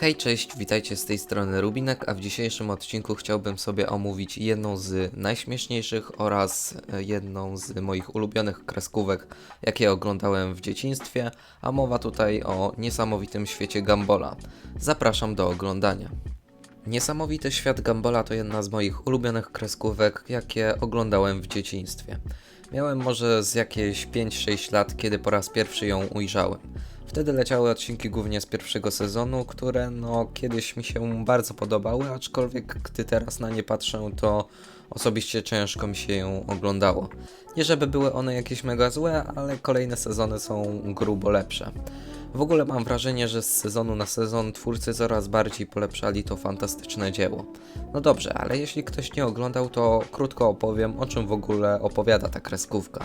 Hej, cześć, witajcie z tej strony Rubinek, a w dzisiejszym odcinku chciałbym sobie omówić jedną z najśmieszniejszych oraz e, jedną z moich ulubionych kreskówek, jakie oglądałem w dzieciństwie, a mowa tutaj o niesamowitym świecie Gambola. Zapraszam do oglądania. Niesamowity świat Gambola to jedna z moich ulubionych kreskówek, jakie oglądałem w dzieciństwie. Miałem może z jakieś 5-6 lat, kiedy po raz pierwszy ją ujrzałem. Wtedy leciały odcinki głównie z pierwszego sezonu, które no kiedyś mi się bardzo podobały, aczkolwiek gdy teraz na nie patrzę, to osobiście ciężko mi się ją oglądało. Nie żeby były one jakieś mega złe, ale kolejne sezony są grubo lepsze. W ogóle mam wrażenie, że z sezonu na sezon twórcy coraz bardziej polepszali to fantastyczne dzieło. No dobrze, ale jeśli ktoś nie oglądał, to krótko opowiem, o czym w ogóle opowiada ta kreskówka.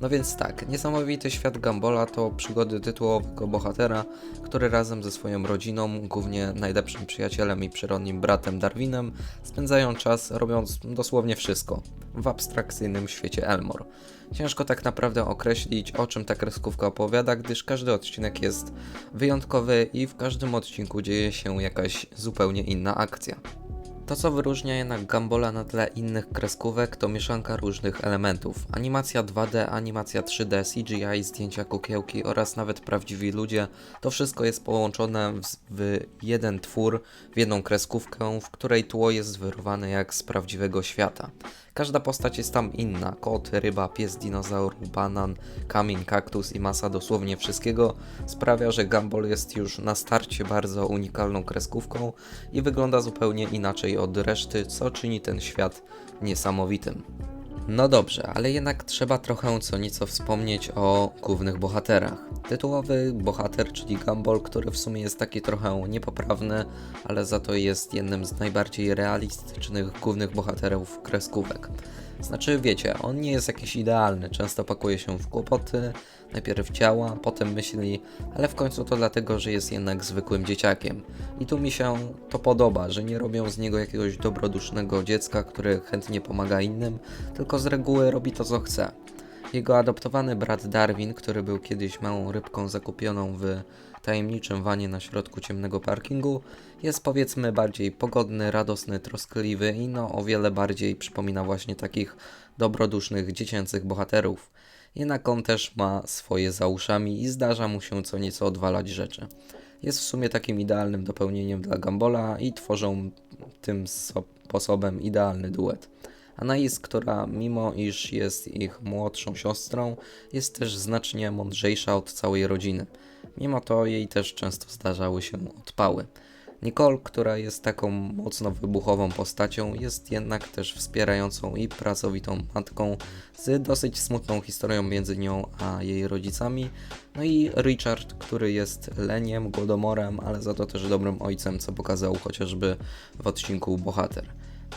No więc tak, niesamowity świat Gambola to przygody tytułowego bohatera, który razem ze swoją rodziną, głównie najlepszym przyjacielem i przyrodnim bratem Darwinem, spędzają czas robiąc dosłownie wszystko w abstrakcyjnym świecie Elmore. Ciężko tak naprawdę określić, o czym ta kreskówka opowiada, gdyż każdy odcinek jest wyjątkowy i w każdym odcinku dzieje się jakaś zupełnie inna akcja. To, co wyróżnia jednak Gambola na tle innych kreskówek, to mieszanka różnych elementów. Animacja 2D, animacja 3D, CGI, zdjęcia kukiełki oraz nawet prawdziwi ludzie. To wszystko jest połączone w, w jeden twór, w jedną kreskówkę, w której tło jest wyrywane jak z prawdziwego świata. Każda postać jest tam inna. Kot, ryba, pies, dinozaur, banan, kamień, kaktus i masa dosłownie wszystkiego sprawia, że Gumball jest już na starcie bardzo unikalną kreskówką i wygląda zupełnie inaczej od reszty, co czyni ten świat niesamowitym. No dobrze, ale jednak trzeba trochę co nieco wspomnieć o głównych bohaterach. Tytułowy bohater, czyli Gumball, który w sumie jest taki trochę niepoprawny, ale za to jest jednym z najbardziej realistycznych głównych bohaterów kreskówek. Znaczy, wiecie, on nie jest jakiś idealny, często pakuje się w kłopoty, najpierw działa, potem myśli, ale w końcu to dlatego, że jest jednak zwykłym dzieciakiem. I tu mi się to podoba, że nie robią z niego jakiegoś dobrodusznego dziecka, które chętnie pomaga innym, tylko z reguły robi to, co chce. Jego adoptowany brat Darwin, który był kiedyś małą rybką zakupioną w tajemniczym wanie na środku ciemnego parkingu, jest powiedzmy bardziej pogodny, radosny, troskliwy i no o wiele bardziej przypomina właśnie takich dobrodusznych, dziecięcych bohaterów. Jednak on też ma swoje za uszami i zdarza mu się co nieco odwalać rzeczy. Jest w sumie takim idealnym dopełnieniem dla Gambola i tworzą tym sposobem idealny duet. Anais, która mimo iż jest ich młodszą siostrą, jest też znacznie mądrzejsza od całej rodziny. Mimo to jej też często zdarzały się odpały. Nicole, która jest taką mocno wybuchową postacią, jest jednak też wspierającą i pracowitą matką z dosyć smutną historią między nią a jej rodzicami. No i Richard, który jest leniem, głodomorem, ale za to też dobrym ojcem, co pokazał chociażby w odcinku Bohater.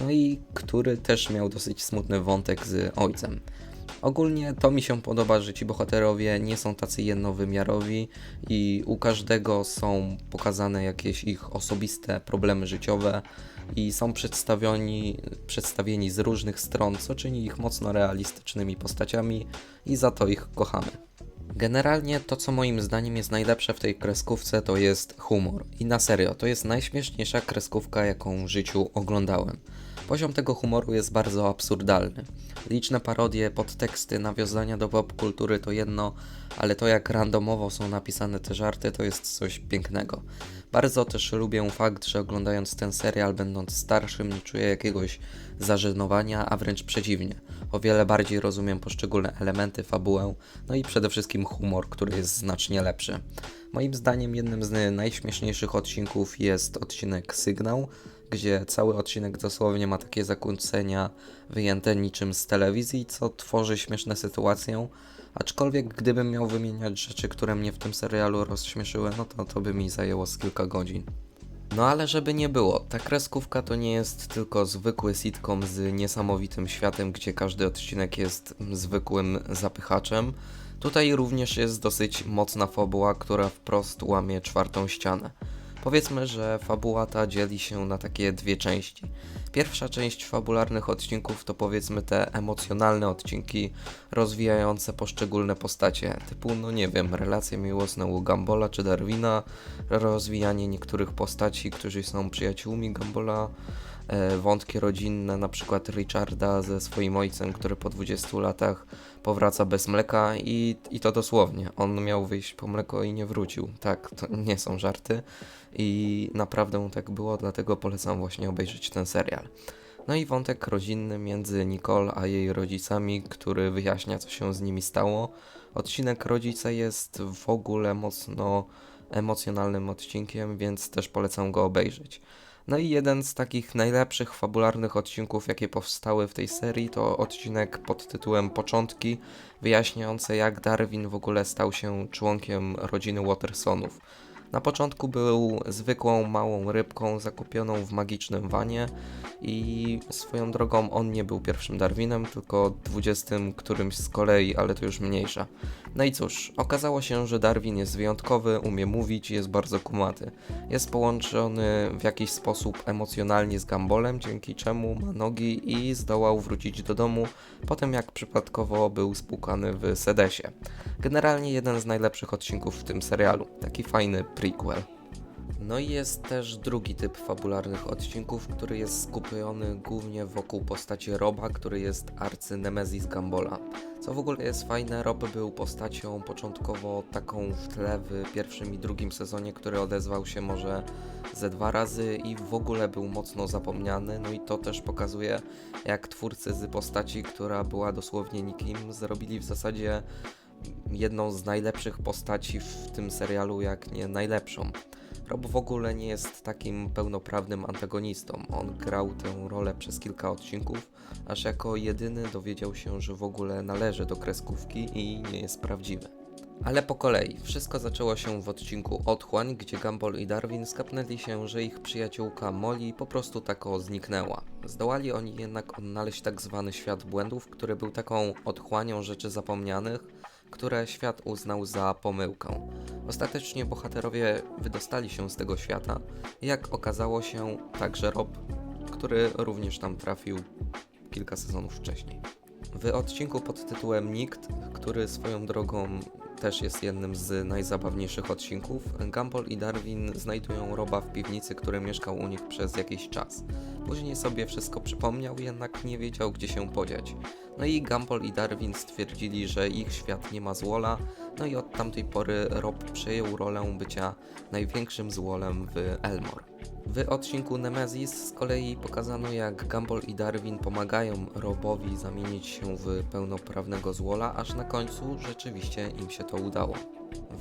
No i który też miał dosyć smutny wątek z ojcem. Ogólnie to mi się podoba, że ci bohaterowie nie są tacy jednowymiarowi i u każdego są pokazane jakieś ich osobiste problemy życiowe i są przedstawieni, przedstawieni z różnych stron, co czyni ich mocno realistycznymi postaciami i za to ich kochamy. Generalnie to, co moim zdaniem jest najlepsze w tej kreskówce, to jest humor. I na serio, to jest najśmieszniejsza kreskówka, jaką w życiu oglądałem. Poziom tego humoru jest bardzo absurdalny. Liczne parodie, podteksty, nawiązania do popkultury to jedno, ale to jak randomowo są napisane te żarty to jest coś pięknego. Bardzo też lubię fakt, że oglądając ten serial, będąc starszym, nie czuję jakiegoś zażenowania, a wręcz przeciwnie. O wiele bardziej rozumiem poszczególne elementy, fabułę, no i przede wszystkim humor, który jest znacznie lepszy. Moim zdaniem jednym z najśmieszniejszych odcinków jest odcinek Sygnał, gdzie cały odcinek dosłownie ma takie zakłócenia wyjęte niczym z telewizji, co tworzy śmieszne sytuacje. Aczkolwiek gdybym miał wymieniać rzeczy, które mnie w tym serialu rozśmieszyły, no to to by mi zajęło z kilka godzin. No ale żeby nie było, ta kreskówka to nie jest tylko zwykły sitcom z niesamowitym światem, gdzie każdy odcinek jest zwykłym zapychaczem. Tutaj również jest dosyć mocna fabuła, która wprost łamie czwartą ścianę. Powiedzmy, że fabuła ta dzieli się na takie dwie części. Pierwsza część fabularnych odcinków to powiedzmy te emocjonalne odcinki rozwijające poszczególne postacie, typu no nie wiem, relacje miłosne u Gambola czy Darwina, rozwijanie niektórych postaci, którzy są przyjaciółmi Gambola, wątki rodzinne, na przykład Richarda ze swoim ojcem, który po 20 latach powraca bez mleka i, i to dosłownie. On miał wyjść po mleko i nie wrócił. Tak, to nie są żarty i naprawdę tak było, dlatego polecam właśnie obejrzeć ten serial. No i wątek rodzinny między Nicole a jej rodzicami, który wyjaśnia, co się z nimi stało. Odcinek Rodzice jest w ogóle mocno emocjonalnym odcinkiem, więc też polecam go obejrzeć. No i jeden z takich najlepszych fabularnych odcinków, jakie powstały w tej serii, to odcinek pod tytułem Początki, wyjaśniający jak Darwin w ogóle stał się członkiem rodziny Watersonów. Na początku był zwykłą małą rybką zakupioną w magicznym wanie i swoją drogą on nie był pierwszym Darwinem, tylko dwudziestym którymś z kolei, ale to już mniejsza. No i cóż, okazało się, że Darwin jest wyjątkowy, umie mówić i jest bardzo kumaty. Jest połączony w jakiś sposób emocjonalnie z Gambolem, dzięki czemu ma nogi i zdołał wrócić do domu po tym jak przypadkowo był spłukany w Sedesie. Generalnie jeden z najlepszych odcinków w tym serialu, taki fajny prequel. No i jest też drugi typ fabularnych odcinków, który jest skupiony głównie wokół postaci Roba, który jest arcynemezis Gambola. Co w ogóle jest fajne, Rob był postacią początkowo taką w tle w pierwszym i drugim sezonie, który odezwał się może ze dwa razy i w ogóle był mocno zapomniany. No i to też pokazuje, jak twórcy z postaci, która była dosłownie nikim, zrobili w zasadzie jedną z najlepszych postaci w tym serialu, jak nie najlepszą. Rob w ogóle nie jest takim pełnoprawnym antagonistą. On grał tę rolę przez kilka odcinków, aż jako jedyny dowiedział się, że w ogóle należy do kreskówki i nie jest prawdziwy. Ale po kolei, wszystko zaczęło się w odcinku Otchłań, gdzie Gumball i Darwin skapnęli się, że ich przyjaciółka Molly po prostu tako zniknęła. Zdołali oni jednak odnaleźć tak zwany świat błędów, który był taką otchłanią rzeczy zapomnianych, które świat uznał za pomyłkę. Ostatecznie bohaterowie wydostali się z tego świata, jak okazało się także Rob, który również tam trafił kilka sezonów wcześniej. W odcinku pod tytułem Nikt, który swoją drogą też jest jednym z najzabawniejszych odcinków, Gumball i Darwin znajdują Roba w piwnicy, który mieszkał u nich przez jakiś czas. Później sobie wszystko przypomniał, jednak nie wiedział gdzie się podziać. No i Gumball i Darwin stwierdzili, że ich świat nie ma złola, no i od tamtej pory Rob przejął rolę bycia największym złolem w Elmore. W odcinku Nemesis z kolei pokazano jak Gumball i Darwin pomagają Robowi zamienić się w pełnoprawnego złola, aż na końcu rzeczywiście im się to udało.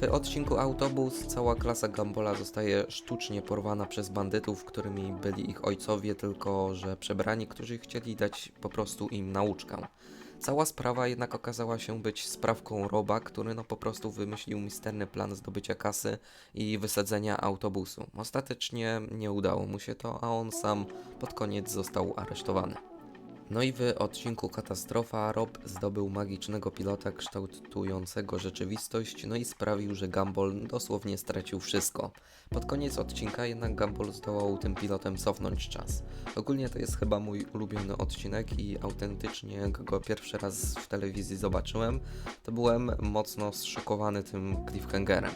W odcinku Autobus cała klasa Gambola zostaje sztucznie porwana przez bandytów, którymi byli ich ojcowie, tylko że przebrani, którzy chcieli dać po prostu im nauczkę. Cała sprawa jednak okazała się być sprawką Roba, który no po prostu wymyślił misterny plan zdobycia kasy i wysadzenia autobusu. Ostatecznie nie udało mu się to, a on sam pod koniec został aresztowany. No i w odcinku Katastrofa Rob zdobył magicznego pilota kształtującego rzeczywistość, no i sprawił, że Gumball dosłownie stracił wszystko. Pod koniec odcinka jednak Gumball zdołał tym pilotem cofnąć czas. Ogólnie to jest chyba mój ulubiony odcinek i autentycznie go pierwszy raz w telewizji zobaczyłem, to byłem mocno zszokowany tym cliffhangerem.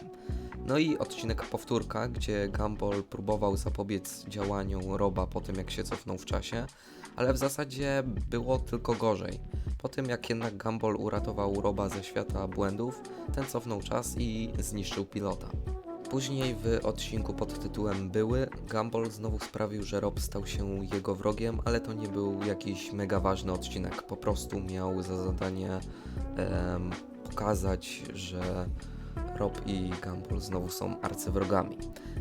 No i odcinek powtórka, gdzie Gumball próbował zapobiec działaniu Roba po tym jak się cofnął w czasie, ale w zasadzie było tylko gorzej. Po tym jak jednak Gumball uratował Roba ze świata błędów, ten cofnął czas i zniszczył pilota. Później w odcinku pod tytułem Były, Gumball znowu sprawił, że Rob stał się jego wrogiem, ale to nie był jakiś mega ważny odcinek. Po prostu miał za zadanie em, pokazać, że Rob i Gumball znowu są arcywrogami.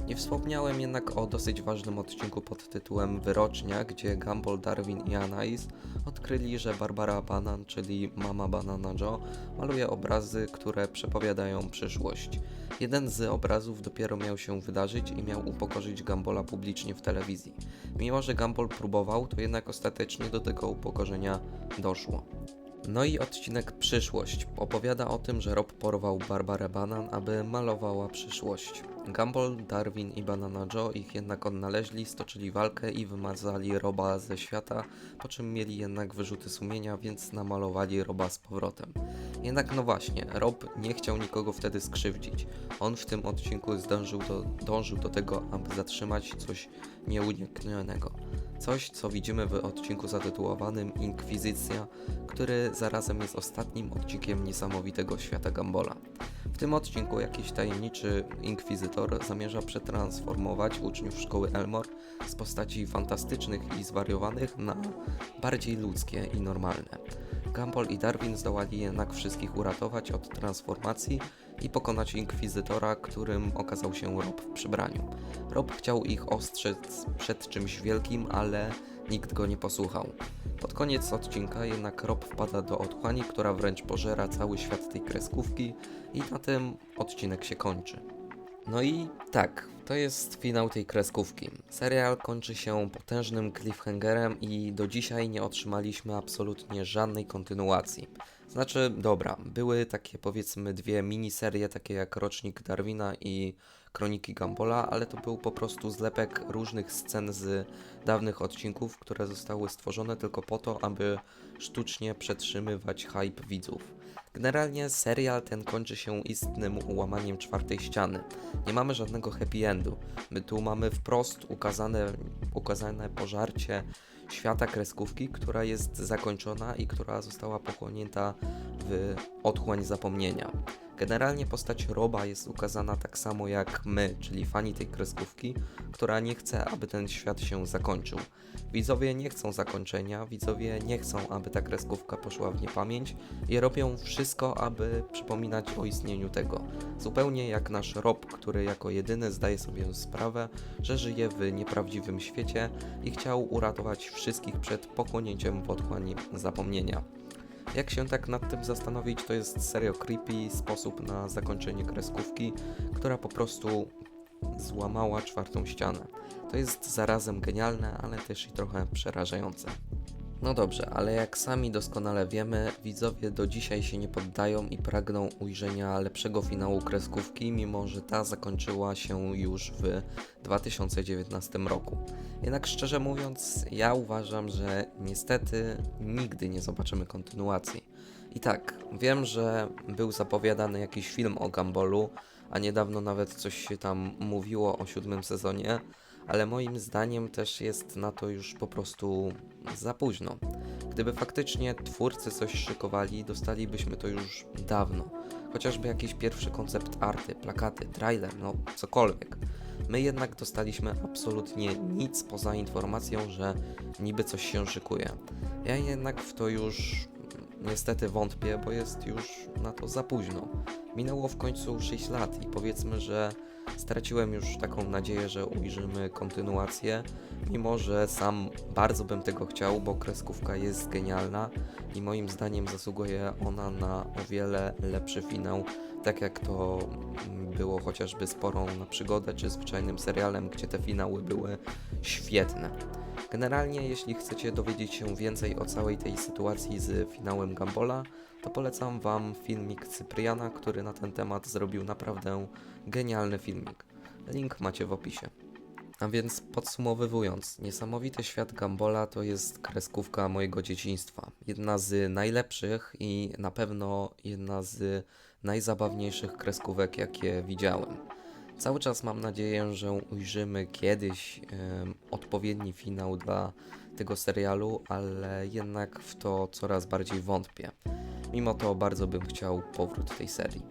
Nie wspomniałem jednak o dosyć ważnym odcinku pod tytułem Wyrocznia, gdzie Gumball, Darwin i Anais odkryli, że Barbara Banan, czyli mama Banana Joe, maluje obrazy, które przepowiadają przyszłość. Jeden z obrazów dopiero miał się wydarzyć i miał upokorzyć Gumbola publicznie w telewizji. Mimo, że Gumball próbował, to jednak ostatecznie do tego upokorzenia doszło. No i odcinek Przyszłość opowiada o tym, że Rob porwał Barbarę Banan, aby malowała przyszłość. Gumball, Darwin i Banana Joe ich jednak odnaleźli, stoczyli walkę i wymazali Roba ze świata, po czym mieli jednak wyrzuty sumienia, więc namalowali Roba z powrotem. Jednak no właśnie, Rob nie chciał nikogo wtedy skrzywdzić. On w tym odcinku zdążył do, dążył do tego, aby zatrzymać coś nieuniknionego. Coś, co widzimy w odcinku zatytułowanym Inkwizycja, który zarazem jest ostatnim odcinkiem niesamowitego świata Gambola. W tym odcinku jakiś tajemniczy inkwizytor zamierza przetransformować uczniów szkoły Elmore z postaci fantastycznych i zwariowanych na bardziej ludzkie i normalne. Gumball i Darwin zdołali jednak wszystkich uratować od transformacji i pokonać inkwizytora, którym okazał się Rob w przybraniu. Rob chciał ich ostrzec przed czymś wielkim, ale nikt go nie posłuchał. Pod koniec odcinka jednak Rob wpada do otchłani, która wręcz pożera cały świat tej kreskówki i na tym odcinek się kończy. No i tak, to jest finał tej kreskówki. Serial kończy się potężnym cliffhangerem i do dzisiaj nie otrzymaliśmy absolutnie żadnej kontynuacji. Znaczy, dobra, były takie powiedzmy dwie miniserie, takie jak Rocznik Darwina i Kroniki Gambola, ale to był po prostu zlepek różnych scen z dawnych odcinków, które zostały stworzone tylko po to, aby sztucznie przetrzymywać hype widzów. Generalnie serial ten kończy się istnym ułamaniem czwartej ściany. Nie mamy żadnego happy endu. My tu mamy wprost ukazane, ukazane pożarcie świata kreskówki, która jest zakończona i która została pochłonięta w otchłań zapomnienia. Generalnie postać Roba jest ukazana tak samo jak my, czyli fani tej kreskówki, która nie chce, aby ten świat się zakończył. Widzowie nie chcą zakończenia, widzowie nie chcą, aby ta kreskówka poszła w niepamięć i robią wszystko, aby przypominać o istnieniu tego. Zupełnie jak nasz Rob, który jako jedyny zdaje sobie sprawę, że żyje w nieprawdziwym świecie i chciał uratować wszystkich przed pochłonięciem w otchłani zapomnienia. Jak się tak nad tym zastanowić, to jest serio creepy sposób na zakończenie kreskówki, która po prostu złamała czwartą ścianę. To jest zarazem genialne, ale też i trochę przerażające. No dobrze, ale jak sami doskonale wiemy, widzowie do dzisiaj się nie poddają i pragną ujrzenia lepszego finału kreskówki, mimo że ta zakończyła się już w 2019 roku. Jednak szczerze mówiąc, ja uważam, że niestety nigdy nie zobaczymy kontynuacji. I tak, wiem, że był zapowiadany jakiś film o Gumbolu, a niedawno nawet coś się tam mówiło o siódmym sezonie, ale moim zdaniem też jest na to już po prostu za późno. Gdyby faktycznie twórcy coś szykowali, dostalibyśmy to już dawno. Chociażby jakiś pierwszy koncept arty, plakaty, trailer, no cokolwiek. My jednak dostaliśmy absolutnie nic poza informacją, że niby coś się szykuje. Ja jednak w to już niestety wątpię, bo jest już na to za późno. Minęło w końcu 6 lat i powiedzmy, że straciłem już taką nadzieję, że ujrzymy kontynuację, mimo że sam bardzo bym tego chciał, bo kreskówka jest genialna i moim zdaniem zasługuje ona na o wiele lepszy finał, tak jak to było chociażby sporą na przygodę czy zwyczajnym serialem, gdzie te finały były świetne. Generalnie, jeśli chcecie dowiedzieć się więcej o całej tej sytuacji z finałem Gambola, to polecam Wam filmik Cypriana, który na ten temat zrobił naprawdę genialny filmik. Link macie w opisie. A więc podsumowywując, niesamowity świat Gambola to jest kreskówka mojego dzieciństwa. Jedna z najlepszych i na pewno jedna z najzabawniejszych kreskówek, jakie widziałem. Cały czas mam nadzieję, że ujrzymy kiedyś em, odpowiedni finał dla tego serialu, ale jednak w to coraz bardziej wątpię. Mimo to bardzo bym chciał powrót tej serii.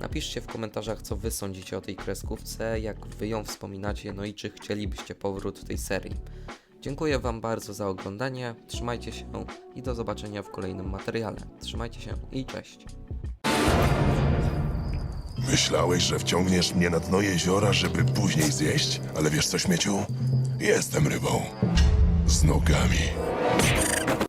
Napiszcie w komentarzach, co wy sądzicie o tej kreskówce, jak wy ją wspominacie, no i czy chcielibyście powrót tej serii. Dziękuję Wam bardzo za oglądanie, trzymajcie się i do zobaczenia w kolejnym materiale. Trzymajcie się i cześć. Myślałeś, że wciągniesz mnie na dno jeziora, żeby później zjeść? Ale wiesz co, śmieciu? Jestem rybą. Z nogami.